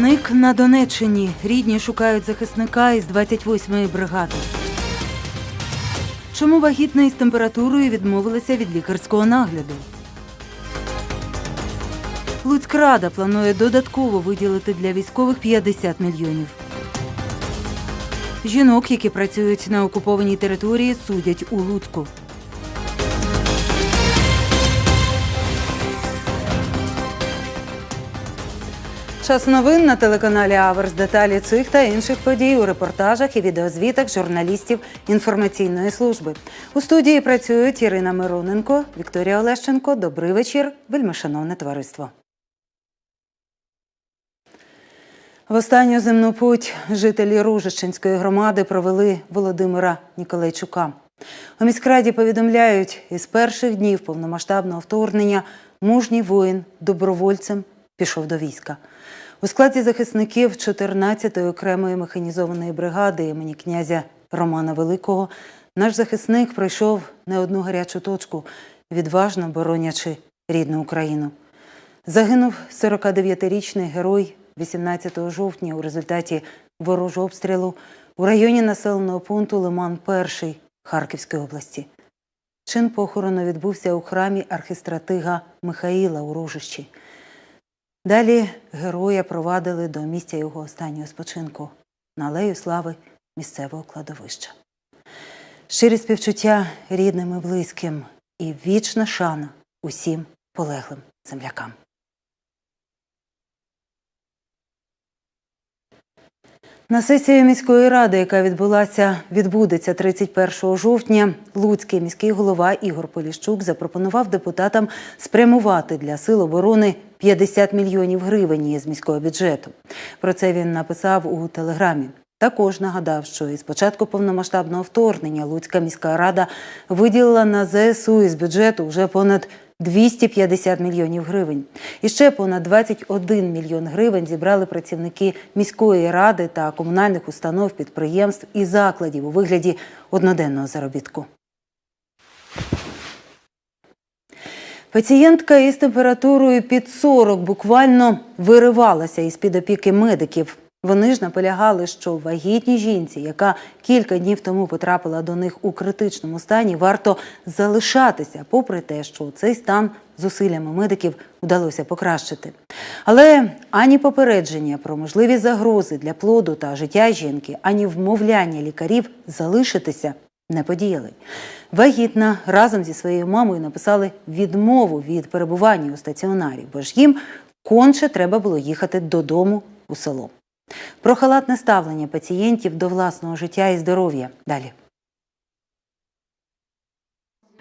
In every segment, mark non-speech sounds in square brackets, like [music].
Зник на Донеччині. Рідні шукають захисника із 28-ї бригади. Чому вагітна із температурою відмовилася від лікарського нагляду? Луцькрада планує додатково виділити для військових 50 мільйонів. Жінок, які працюють на окупованій території, судять у Луцьку. Час новин на телеканалі Аверс. Деталі цих та інших подій у репортажах і відеозвітах журналістів інформаційної служби. У студії працюють Ірина Мироненко, Вікторія Олещенко. Добрий вечір, вельмишановне товариство. В останню земну путь жителі Ружищенської громади провели Володимира Ніколайчука. У міськраді повідомляють, із перших днів повномасштабного вторгнення мужній воїн добровольцем пішов до війська. У складі захисників 14-ї окремої механізованої бригади імені князя Романа Великого наш захисник пройшов не одну гарячу точку, відважно боронячи рідну Україну. Загинув 49-річний герой 18 жовтня у результаті ворожого обстрілу у районі населеного пункту Лиман 1 Харківської області. Чин похорону відбувся у храмі архістратига Михаїла у Ружищі. Далі героя провадили до місця його останнього спочинку на алею слави місцевого кладовища. Щирі співчуття рідним і близьким і вічна шана усім полеглим землякам. На сесії міської ради, яка відбулася, відбудеться 31 жовтня, Луцький міський голова Ігор Поліщук запропонував депутатам спрямувати для сил оборони 50 мільйонів гривень із міського бюджету. Про це він написав у телеграмі. Також нагадав, що із початку повномасштабного вторгнення Луцька міська рада виділила на ЗСУ із бюджету вже понад 250 мільйонів гривень. І ще понад 21 мільйон гривень зібрали працівники міської ради та комунальних установ, підприємств і закладів у вигляді одноденного заробітку. Пацієнтка із температурою під 40 буквально виривалася із під опіки медиків. Вони ж наполягали, що вагітній жінці, яка кілька днів тому потрапила до них у критичному стані, варто залишатися, попри те, що цей стан зусиллями медиків вдалося покращити. Але ані попередження про можливі загрози для плоду та життя жінки, ані вмовляння лікарів залишитися не подіяли. Вагітна разом зі своєю мамою написали відмову від перебування у стаціонарі, бо ж їм конче треба було їхати додому у село. Про халатне ставлення пацієнтів до власного життя і здоров'я. Далі.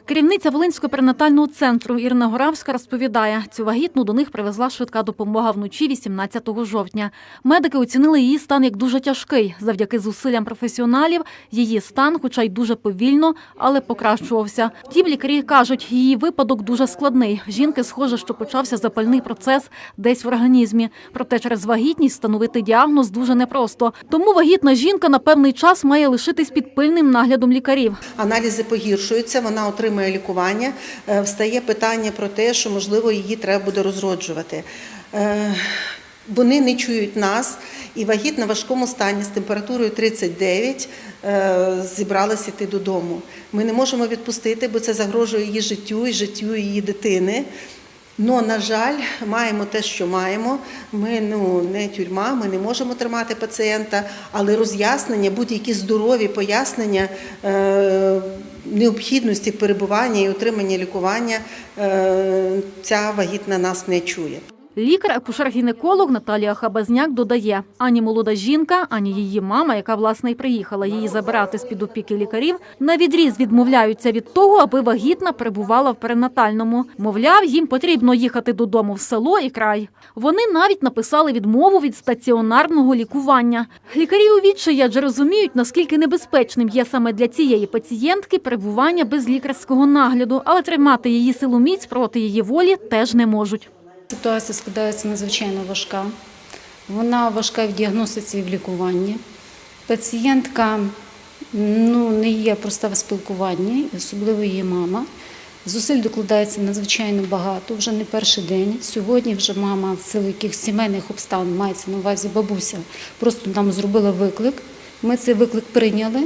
Керівниця Волинського перинатального центру Ірина Горавська розповідає, цю вагітну до них привезла швидка допомога вночі 18 жовтня. Медики оцінили її стан як дуже тяжкий. Завдяки зусиллям професіоналів її стан, хоча й дуже повільно, але покращувався. Втім, лікарі кажуть, її випадок дуже складний. Жінки схоже, що почався запальний процес десь в організмі. Проте через вагітність встановити діагноз дуже непросто. Тому вагітна жінка на певний час має лишитись під пильним наглядом лікарів. Аналізи погіршуються, вона отримує лікування. Е, Встає питання про те, що можливо її треба буде розроджувати. Е, Вони не чують нас, і вагіт на важкому стані з температурою 39 е, зібралася йти додому. Ми не можемо відпустити, бо це загрожує її життю і життю її дитини. Ну, на жаль, маємо те, що маємо. Ми ну не тюрма, ми не можемо тримати пацієнта, але роз'яснення, будь-які здорові пояснення е, необхідності перебування і отримання лікування, е, ця вагітна нас не чує. Лікар-акушер-гінеколог Наталія Хабазняк додає, ані молода жінка, ані її мама, яка власне й приїхала її забирати з під опіки лікарів, на відріз відмовляються від того, аби вагітна перебувала в перинатальному. Мовляв, їм потрібно їхати додому в село і край. Вони навіть написали відмову від стаціонарного лікування. Лікарі у відчаї адже розуміють, наскільки небезпечним є саме для цієї пацієнтки перебування без лікарського нагляду, але тримати її силоміць проти її волі теж не можуть. Ситуація складається надзвичайно важка. Вона важка в діагностиці і в лікуванні. Пацієнтка ну, не є проста в спілкуванні, особливо її мама. Зусиль докладається надзвичайно багато, вже не перший день. Сьогодні вже мама в силу сімейних обставин мається на увазі бабуся. Просто нам зробила виклик. Ми цей виклик прийняли.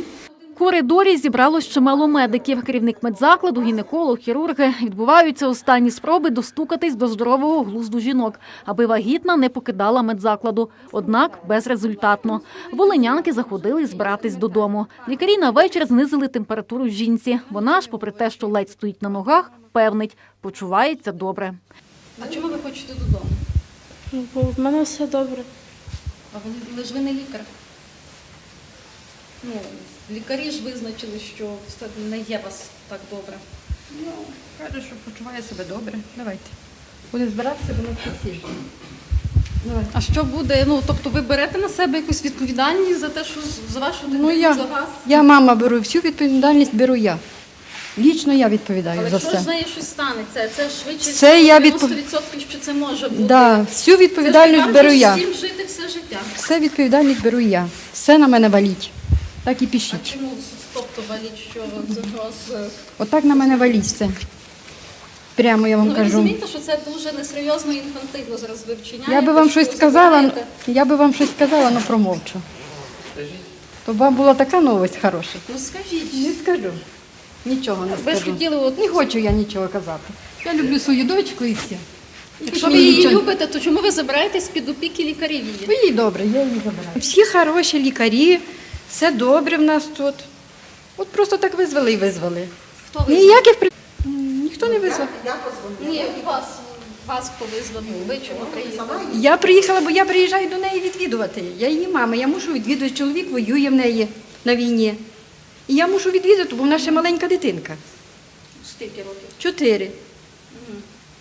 Коридорі зібралось чимало медиків. Керівник медзакладу, гінеколог, хірурги. Відбуваються останні спроби достукатись до здорового глузду жінок, аби вагітна не покидала медзакладу. Однак безрезультатно. Волинянки заходили збиратись додому. Лікарі на вечір знизили температуру жінці. Вона ж, попри те, що ледь стоїть на ногах, певнить, почувається добре. А чому ви хочете додому? Ну, бо в мене все добре. А ви, ви ж ви не лікар. Ну, лікарі ж визначили, що все не є вас так добре. Ну, каже, що почуває себе добре. Давайте. Будемо збиратися, будемо всі. Давай. А що буде? Ну, тобто ви берете на себе якусь відповідальність за те, що за вашу дитину, Ну, я, за вас? я мама беру, всю відповідальність беру я. Лічно я відповідаю Але за якщо ж з нею щось станеться, це швидше Це я 90% що це може бути. Да, всю Це відповідальність ж беру вам я. всім жити все життя. Все відповідальність беру я. Все на мене валіть. Так і А пишіть. чому тобто валіть, що ви зараз... е, Отак на мене валіть все. Прямо я вам Ну, ви кажу. розумієте, що це дуже несерйозно і інфантильно зараз ви вчиняєте. Я би вам що щось сказала, забираєте. я би вам щось сказала, але промовчу. То вам була така новость хороша. Ну скажіть. Не скажу. Нічого не Ви ж скажу. хотіли, от, Не хочу я нічого казати. Я люблю свою дочку і все. якщо ви її любите, то чому ви забираєтесь під опіки лікарів її? Ну, їй добре, я її забираю. Всі хороші лікарі, все добре в нас тут. От просто так визвали і визвали. Хто визвав? Ніяких при... Ніхто не визвав. Ні, вас, вас хто визвав? Ви чому приїхали? Я приїхала, бо я приїжджаю до неї відвідувати. Я її мама, я мушу відвідувати. Чоловік воює в неї на війні. І я мушу відвідати, бо вона ще маленька дитинка. Скільки років? Чотири.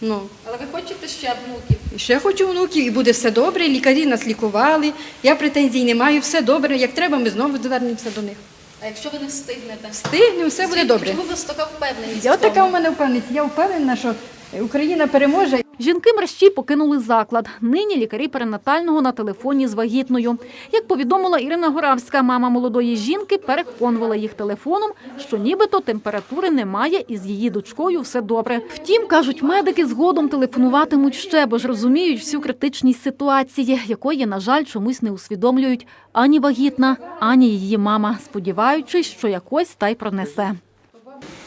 Ну. Але ви хочете ще внуків? І ще хочу внуків, і буде все добре. Лікарі нас лікували. Я претензій не маю, все добре. Як треба, ми знову звернемося до них. А якщо ви не встигнете? Встигнемо, все буде добре. Чому вас така впевненість? Я в така у мене впевненість. Я впевнена, що Україна переможе. Жінки мерщі покинули заклад. Нині лікарі перинатального на телефоні з вагітною. Як повідомила Ірина Горавська, мама молодої жінки переконувала їх телефоном, що нібито температури немає і з її дочкою все добре. Втім, кажуть медики, згодом телефонуватимуть ще, бо ж розуміють всю критичність ситуації, якої, на жаль, чомусь не усвідомлюють ані вагітна, ані її мама, сподіваючись, що якось та й пронесе.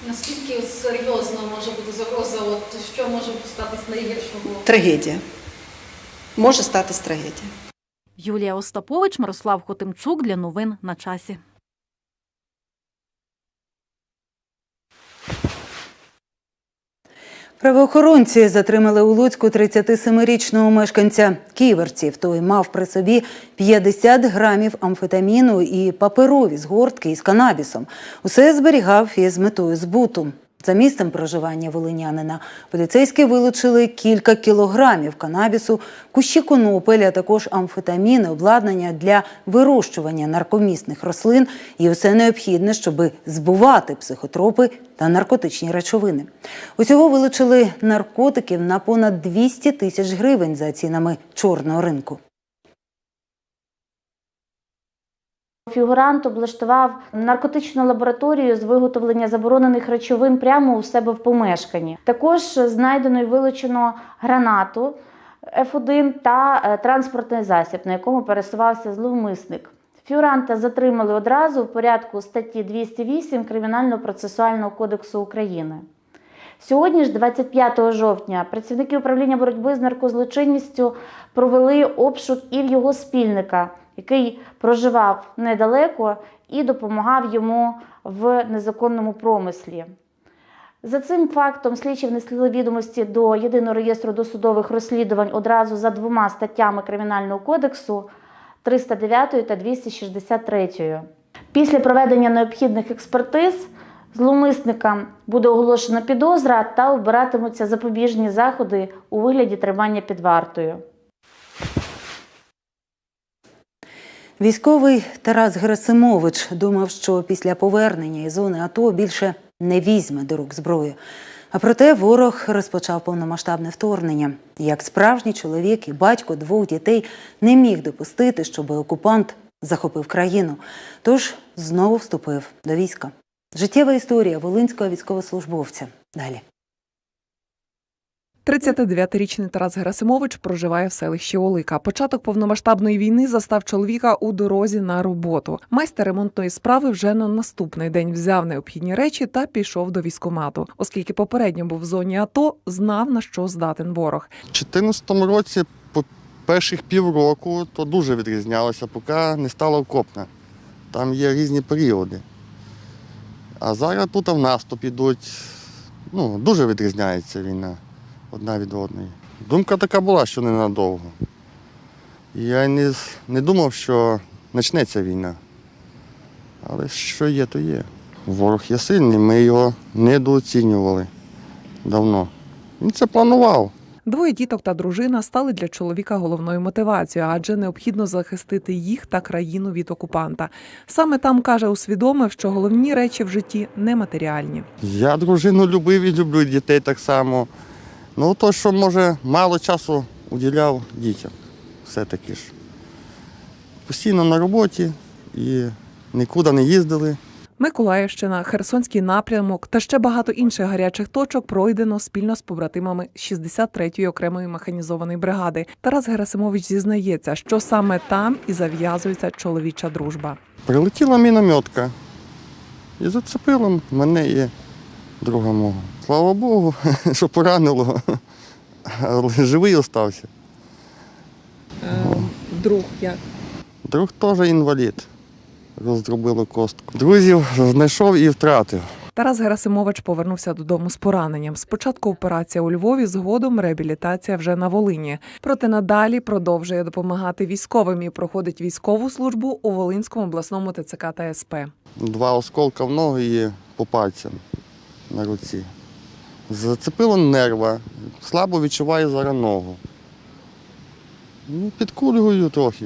Наскільки серйозно може бути загроза? От що може статись найгіршого? Трагедія. Може статись трагедія. Юлія Остапович, Мирослав Хотимчук для новин на часі. Правоохоронці затримали у Луцьку 37-річного мешканця Ківерців. Той мав при собі 50 грамів амфетаміну і паперові згортки із канабісом. Усе зберігав із метою збуту. За місцем проживання волинянина поліцейські вилучили кілька кілограмів канабісу, кущі конопель, а також амфетаміни, обладнання для вирощування наркомісних рослин і усе необхідне, щоб збувати психотропи та наркотичні речовини. Усього вилучили наркотиків на понад 200 тисяч гривень за цінами чорного ринку. Фігурант облаштував наркотичну лабораторію з виготовлення заборонених речовин прямо у себе в помешканні. Також знайдено і вилучено гранату F1 та е, транспортний засіб, на якому пересувався зловмисник. Фігуранта затримали одразу в порядку статті 208 Кримінально-процесуального кодексу України. Сьогодні ж, 25 жовтня, працівники управління боротьби з наркозлочинністю провели обшук і в його спільника, який проживав недалеко і допомагав йому в незаконному промислі. За цим фактом слідчі внесли відомості до єдиного реєстру досудових розслідувань одразу за двома статтями Кримінального кодексу 309 та 263. Після проведення необхідних експертиз зловмисникам буде оголошена підозра та обиратимуться запобіжні заходи у вигляді тримання під вартою. Військовий Тарас Герасимович думав, що після повернення із зони АТО більше не візьме до рук зброю. А проте ворог розпочав повномасштабне вторгнення. Як справжній чоловік і батько двох дітей не міг допустити, щоб окупант захопив країну. Тож знову вступив до війська. Життєва історія волинського військовослужбовця. Далі. 39-річний Тарас Герасимович проживає в селищі Олика. Початок повномасштабної війни застав чоловіка у дорозі на роботу. Майстер ремонтної справи вже на наступний день взяв необхідні речі та пішов до військомату. Оскільки попередньо був в зоні АТО, знав на що здатен ворог. У 2014 році по перших півроку то дуже відрізнялося, поки не стало окопне. Там є різні періоди. А зараз тут в наступ ідуть. Ну, дуже відрізняється війна одна від одної. Думка така була, що ненадовго. Я не, не думав, що почнеться війна. Але що є, то є. Ворог є сильний, ми його недооцінювали давно. Він це планував. Двоє діток та дружина стали для чоловіка головною мотивацією, адже необхідно захистити їх та країну від окупанта. Саме там каже, усвідомив, що головні речі в житті нематеріальні. Я дружину любив і люблю дітей так само. Ну, то, що, може, мало часу уділяв дітям. Все-таки ж. Постійно на роботі і нікуди не їздили. Миколаївщина, Херсонський напрямок та ще багато інших гарячих точок пройдено спільно з побратимами 63-ї окремої механізованої бригади. Тарас Герасимович зізнається, що саме там і зав'язується чоловіча дружба. Прилетіла мінометка і зацепила мене і друга мого. Слава Богу, [laughs] що поранило, але живий остався. Друг як Друг теж інвалід. Роздробило костку. Друзів знайшов і втратив. Тарас Герасимович повернувся додому з пораненням. Спочатку операція у Львові, згодом реабілітація вже на Волині. Проте надалі продовжує допомагати військовим і проходить військову службу у Волинському обласному ТЦК та СП. Два осколка в ноги і по пальцям на руці. Зацепило нерва, слабо відчуваю зараз ногу. Ну, підкурюю трохи.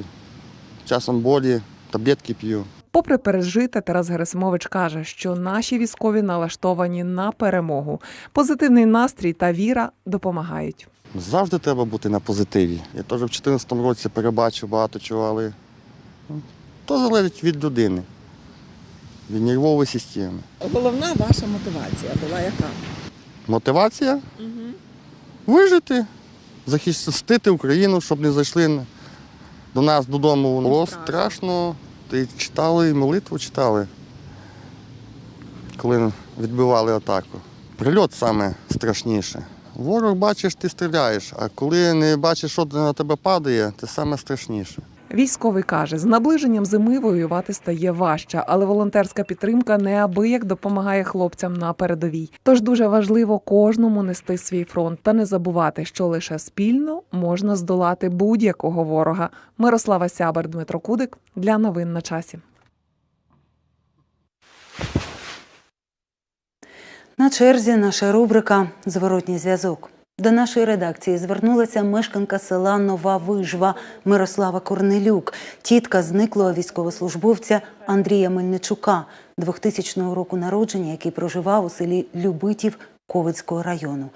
Часом болі, таблетки п'ю. Попри пережите, Тарас Герасимович каже, що наші військові налаштовані на перемогу. Позитивний настрій та віра допомагають. Завжди треба бути на позитиві. Я теж в 2014 році перебачив багато чого, але ну, то залежить від людини, від нервової системи. Головна ваша мотивація була яка? Мотивація вижити, захистити Україну, щоб не зайшли до нас додому. Було страшно. Ти читали, молитву читали, коли відбивали атаку. Прильот саме страшніше. Ворог бачиш, ти стріляєш, а коли не бачиш, що на тебе падає, це саме страшніше. Військовий каже, з наближенням зими воювати стає важче, але волонтерська підтримка неабияк допомагає хлопцям на передовій. Тож дуже важливо кожному нести свій фронт та не забувати, що лише спільно можна здолати будь-якого ворога. Мирослава Сябер, Дмитро Кудик для новин на часі. На черзі наша рубрика Зворотній зв'язок. До нашої редакції звернулася мешканка села Нова Вижва Мирослава Корнелюк, тітка зниклого військовослужбовця Андрія Мельничука, 2000 року народження, який проживав у селі Любитів Ковицького району.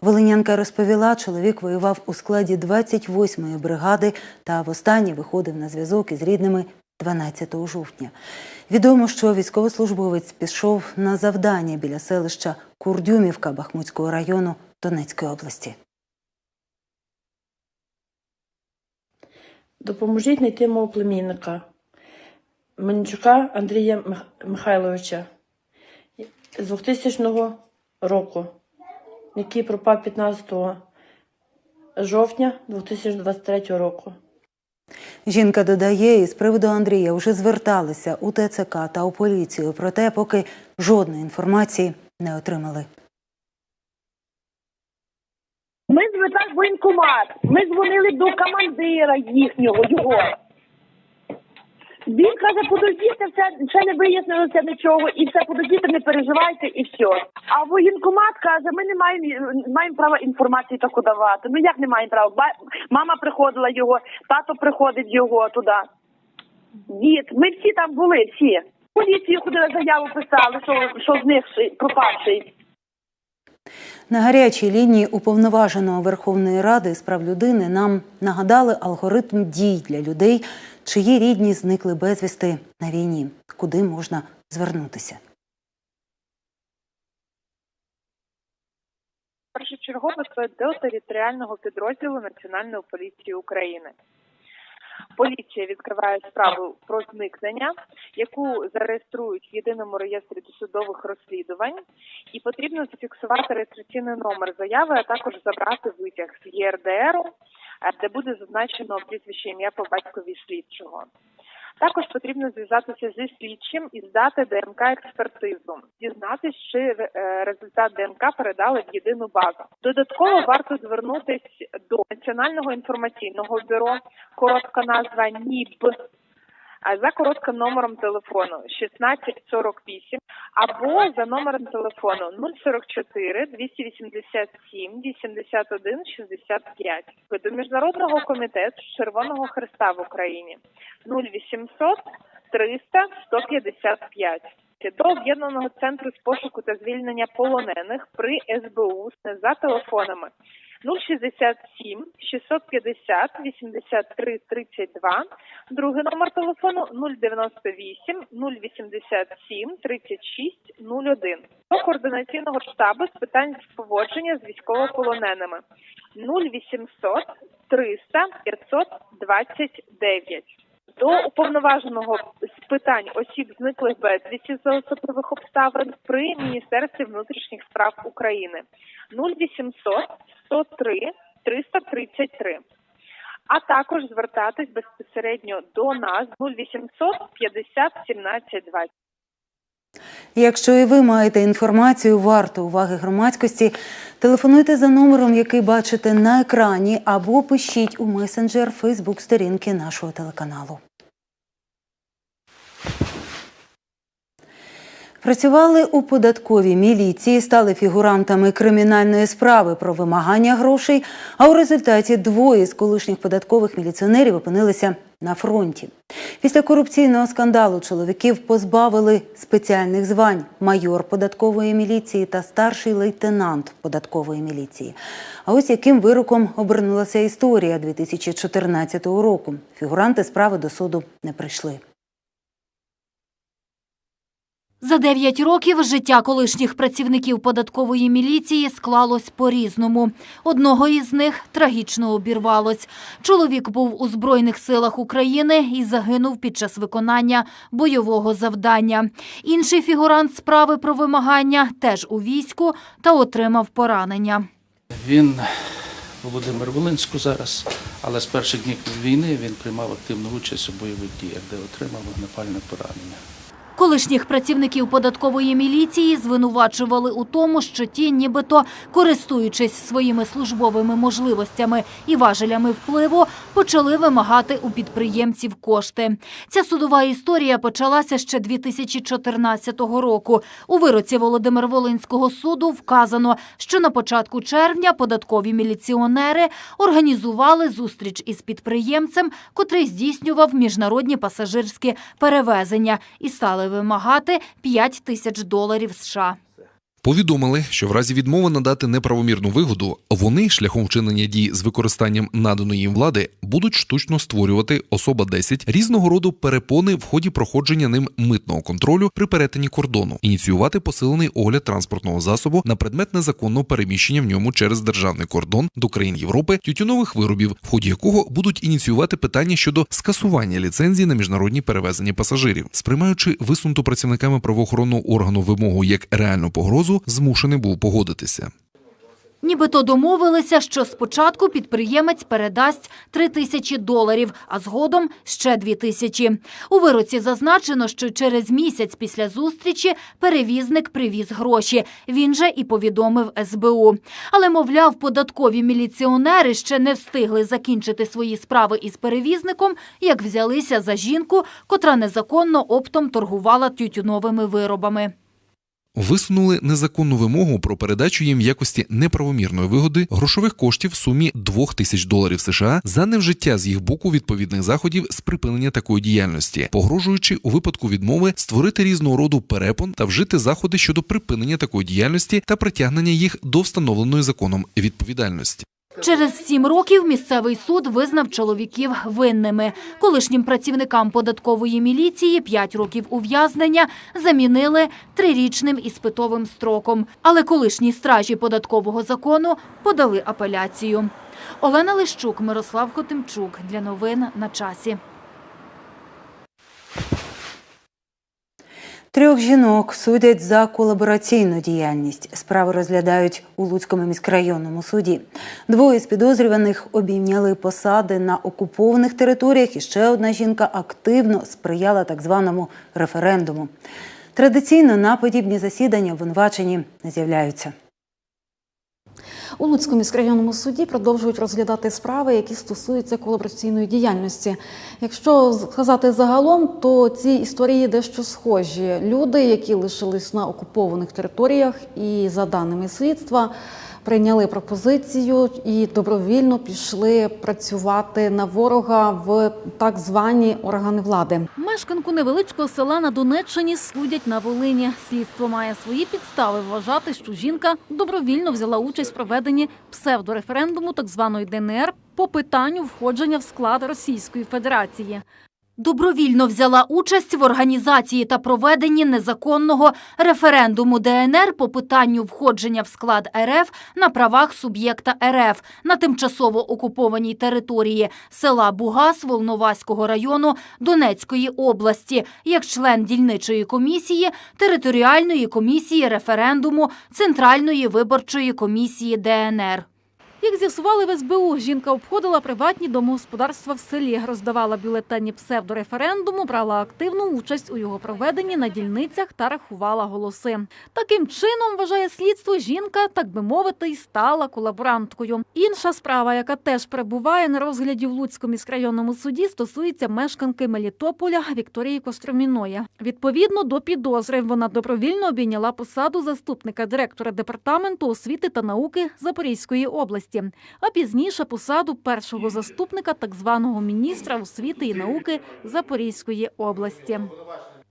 Волинянка розповіла, чоловік воював у складі 28-ї бригади та востаннє виходив на зв'язок із рідними 12 жовтня. Відомо, що військовослужбовець пішов на завдання біля селища Курдюмівка Бахмутського району Донецької області. Допоможіть знайти мого племінника Мельничука Андрія Мих- Михайловича з 2000 року, який пропав 15 жовтня 2023 року. Жінка додає, із приводу Андрія вже зверталися у ТЦК та у поліцію, проте поки жодної інформації не отримали. Ми воєнкомат. Ми дзвонили до командира їхнього, його. Він каже, подождіть, все, ще не вияснилося нічого, і все, подождіть, не переживайте, і все. А воєнкомат каже, ми не маємо, маємо права інформації таку давати. Ну як не маємо права? Ба- Мама приходила його, тато приходить його туди. Дід, ми всі там були, всі. Поліцію ходили, заяву писали, що, що зникший, пропавший. На гарячій лінії уповноваженого Верховної Ради з прав людини нам нагадали алгоритм дій для людей, чиї рідні зникли безвісти на війні, куди можна звернутися. першочергово до територіального підрозділу Національної поліції України. Поліція відкриває справу про зникнення, яку зареєструють в єдиному реєстрі досудових розслідувань, і потрібно зафіксувати реєстраційний номер заяви, а також забрати витяг з ЄРДРу, де буде зазначено прізвище ім'я по батькові слідчого. Також потрібно зв'язатися зі слідчим і здати ДНК експертизу, дізнатись, чи е, результат ДНК передали в єдину базу. Додатково варто звернутись до Національного інформаційного бюро, коротка назва НІБ, за коротким номером телефону 1648 або за номером телефону 044 287 81 65 до Міжнародного комітету Червоного Христа в Україні. 0800 300 155 до об'єднаного центру з пошуку та звільнення полонених при СБУ за телефонами 067 650 83 32, другий номер телефону 098 087 36 01. До координаційного штабу з питань поводження з військовополоненими 0800 300 529. До уповноваженого з питань осіб зниклих безвісті за особливих обставин при Міністерстві внутрішніх справ України 0800 103 333. А також звертатись безпосередньо до нас 0800 50 17 20. Якщо і ви маєте інформацію варту уваги громадськості, телефонуйте за номером, який бачите на екрані, або пишіть у месенджер Фейсбук сторінки нашого телеканалу. Працювали у податковій міліції, стали фігурантами кримінальної справи про вимагання грошей. А у результаті двоє з колишніх податкових міліціонерів опинилися на фронті. Після корупційного скандалу чоловіків позбавили спеціальних звань майор податкової міліції та старший лейтенант податкової міліції. А ось яким вироком обернулася історія 2014 року. Фігуранти справи до суду не прийшли. За 9 років життя колишніх працівників податкової міліції склалось по-різному. Одного із них трагічно обірвалось. Чоловік був у Збройних силах України і загинув під час виконання бойового завдання. Інший фігурант справи про вимагання теж у війську та отримав поранення. Він Володимир Волинську зараз, але з перших днів війни він приймав активну участь у бойових діях, де отримав вогнепальне поранення. Колишніх працівників податкової міліції звинувачували у тому, що ті, нібито користуючись своїми службовими можливостями і важелями впливу, почали вимагати у підприємців кошти. Ця судова історія почалася ще 2014 року. У вироці Володимир Волинського суду вказано, що на початку червня податкові міліціонери організували зустріч із підприємцем, котрий здійснював міжнародні пасажирські перевезення, і стали вимагати 5 тисяч доларів США. Повідомили, що в разі відмови надати неправомірну вигоду, вони шляхом вчинення дій з використанням наданої їм влади будуть штучно створювати особа 10 різного роду перепони в ході проходження ним митного контролю при перетині кордону, ініціювати посилений огляд транспортного засобу на предмет незаконного переміщення в ньому через державний кордон до країн Європи тютюнових виробів, в ході якого будуть ініціювати питання щодо скасування ліцензії на міжнародні перевезення пасажирів, сприймаючи висунуту працівниками правоохоронного органу вимогу як реальну погрозу, змушений був погодитися. Нібито домовилися, що спочатку підприємець передасть 3 тисячі доларів, а згодом ще 2 тисячі. У вироці зазначено, що через місяць після зустрічі перевізник привіз гроші. Він же і повідомив СБУ. Але, мовляв, податкові міліціонери ще не встигли закінчити свої справи із перевізником, як взялися за жінку, котра незаконно оптом торгувала тютюновими виробами. Висунули незаконну вимогу про передачу їм в якості неправомірної вигоди грошових коштів в сумі 2 тисяч доларів США за невжиття з їх боку відповідних заходів з припинення такої діяльності, погрожуючи у випадку відмови створити різного роду перепон та вжити заходи щодо припинення такої діяльності та притягнення їх до встановленої законом відповідальності. Через сім років місцевий суд визнав чоловіків винними. Колишнім працівникам податкової міліції п'ять років ув'язнення замінили трирічним іспитовим строком. Але колишні стражі податкового закону подали апеляцію. Олена Лищук, Мирослав Хотимчук. Для новин на часі. Трьох жінок судять за колабораційну діяльність. Справи розглядають у Луцькому міськрайонному суді. Двоє з підозрюваних обійняли посади на окупованих територіях, і ще одна жінка активно сприяла так званому референдуму. Традиційно на подібні засідання обвинувачені не з'являються. У Луцькому міськрайонному суді продовжують розглядати справи, які стосуються колабораційної діяльності. Якщо сказати загалом, то ці історії дещо схожі. Люди, які лишились на окупованих територіях, і за даними слідства. Прийняли пропозицію і добровільно пішли працювати на ворога в так звані органи влади. Мешканку невеличкого села на Донеччині судять на Волині. Слідство має свої підстави вважати, що жінка добровільно взяла участь в проведенні псевдореферендуму так званої ДНР по питанню входження в склад Російської Федерації. Добровільно взяла участь в організації та проведенні незаконного референдуму ДНР по питанню входження в склад РФ на правах суб'єкта РФ на тимчасово окупованій території села Бугас Волноваського району Донецької області, як член дільничої комісії, територіальної комісії референдуму Центральної виборчої комісії ДНР. Як з'ясували в СБУ, жінка обходила приватні домогосподарства в селі, роздавала бюлетені псевдореферендуму, брала активну участь у його проведенні на дільницях та рахувала голоси. Таким чином, вважає слідство, жінка, так би мовити, і стала колаборанткою. Інша справа, яка теж перебуває на розгляді в Луцькому міськрайонному суді, стосується мешканки Мелітополя Вікторії Костроміної. Відповідно до підозри, вона добровільно обійняла посаду заступника директора департаменту освіти та науки Запорізької області, а пізніше посаду першого заступника так званого міністра освіти і науки Запорізької області.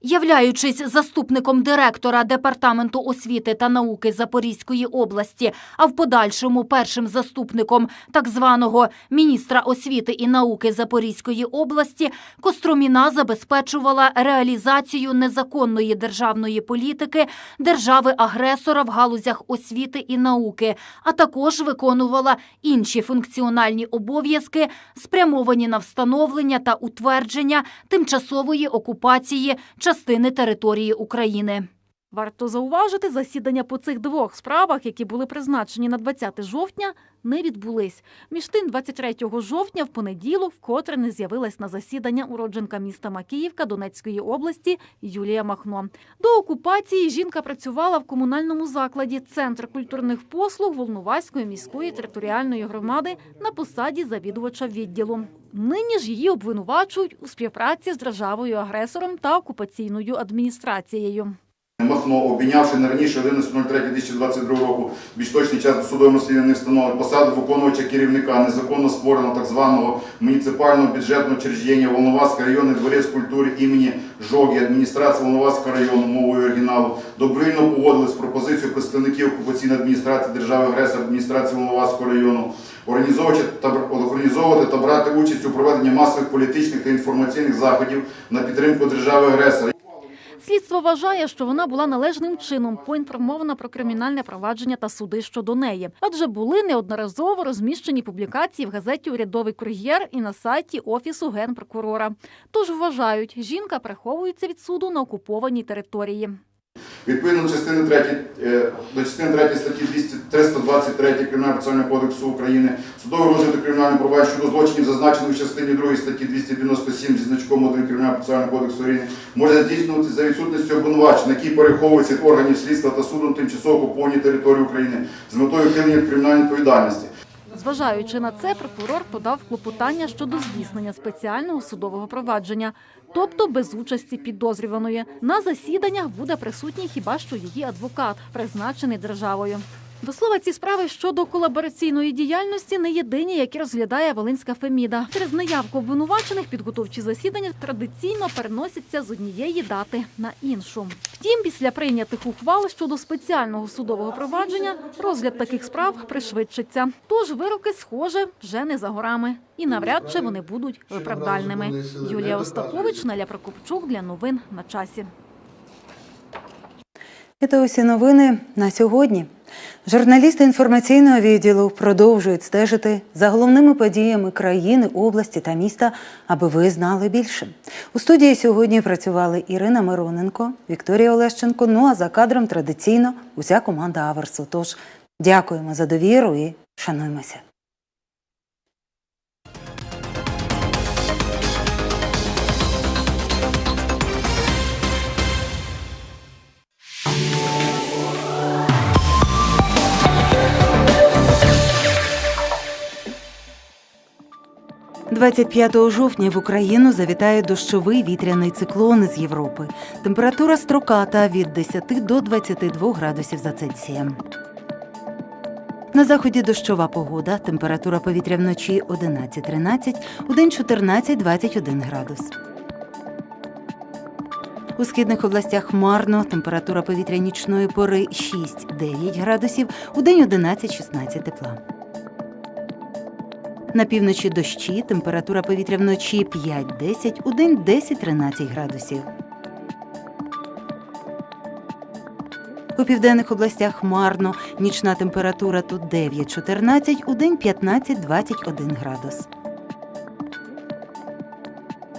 Являючись заступником директора департаменту освіти та науки Запорізької області, а в подальшому першим заступником так званого міністра освіти і науки Запорізької області, Костроміна забезпечувала реалізацію незаконної державної політики держави-агресора в галузях освіти і науки, а також виконувала інші функціональні обов'язки, спрямовані на встановлення та утвердження тимчасової окупації частини території України. Варто зауважити, засідання по цих двох справах, які були призначені на 20 жовтня, не відбулись. Між тим, 23 жовтня в понеділок вкотре не з'явилась на засідання уродженка міста Макіївка Донецької області Юлія Махно. До окупації жінка працювала в комунальному закладі Центр культурних послуг Волноваської міської територіальної громади на посаді завідувача відділу. Нині ж її обвинувачують у співпраці з державою-агресором та окупаційною адміністрацією. Махно, обійнявши не раніше 11.03.2022 року більш точний час досудового розслідування не встановлено. Посаду виконувача керівника незаконно створеного так званого муніципального бюджетного учреждення Волноваський районний дворець культури імені Жогі, адміністрації Волноваського району мовою оригіналу, добровільно погодились з пропозицією представників окупаційної адміністрації держави агресора адміністрації Волноваського району. Організовувати та, організовувати та брати участь у проведенні масових політичних та інформаційних заходів на підтримку держави агресора. Слідство вважає, що вона була належним чином поінформована про кримінальне провадження та суди щодо неї, адже були неодноразово розміщені публікації в газеті Урядовий кур'єр і на сайті офісу генпрокурора. Тож вважають, жінка приховується від суду на окупованій території. Відповідно до частини 3, е, до частини 3 статті 200 323 Кримінального процесуального кодексу України судовий розгляд кримінального провадження щодо злочинів, зазначених в частині 2 статті 297 зі значком 1 Кримінального процесуального кодексу України, може здійснюватися за відсутністю обвинувачень, які переховуються від органів слідства та суду на тимчасово окупованій території України з метою ухилення від кримінальної відповідальності. Зважаючи на це, прокурор подав клопотання щодо здійснення спеціального судового провадження, тобто без участі підозрюваної. На засіданнях буде присутній хіба що її адвокат, призначений державою. До слова, ці справи щодо колабораційної діяльності не єдині, які розглядає Волинська Феміда. Через неявку обвинувачених підготовчі засідання традиційно переносяться з однієї дати на іншу. Втім, після прийнятих ухвал щодо спеціального судового провадження розгляд таких справ пришвидшиться. Тож вироки, схоже, вже не за горами, і навряд чи вони будуть виправдальними. Юлія Остапович, Неля Прокопчук для новин на часі. То усі новини на сьогодні. Журналісти інформаційного відділу продовжують стежити за головними подіями країни, області та міста, аби ви знали більше. У студії сьогодні працювали Ірина Мироненко, Вікторія Олещенко. Ну а за кадром традиційно уся команда Аверсу. Тож дякуємо за довіру і шануємося. – 25 жовтня в Україну завітає дощовий вітряний циклон з Європи. Температура строката від 10 до 22 градусів за Цельсієм. На заході дощова погода. Температура повітря вночі 11-13, удень 14-21 градус. У східних областях хмарно. Температура повітря нічної пори 6-9 градусів, удень 11-16 тепла. На півночі дощі, температура повітря вночі 5-10, удень 10-13 градусів. У південних областях хмарно, нічна температура тут 9-14, удень 15-21 градус.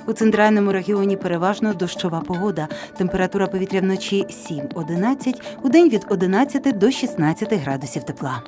У центральному регіоні переважно дощова погода. Температура повітря вночі 7-11, удень від 11 до 16 градусів тепла.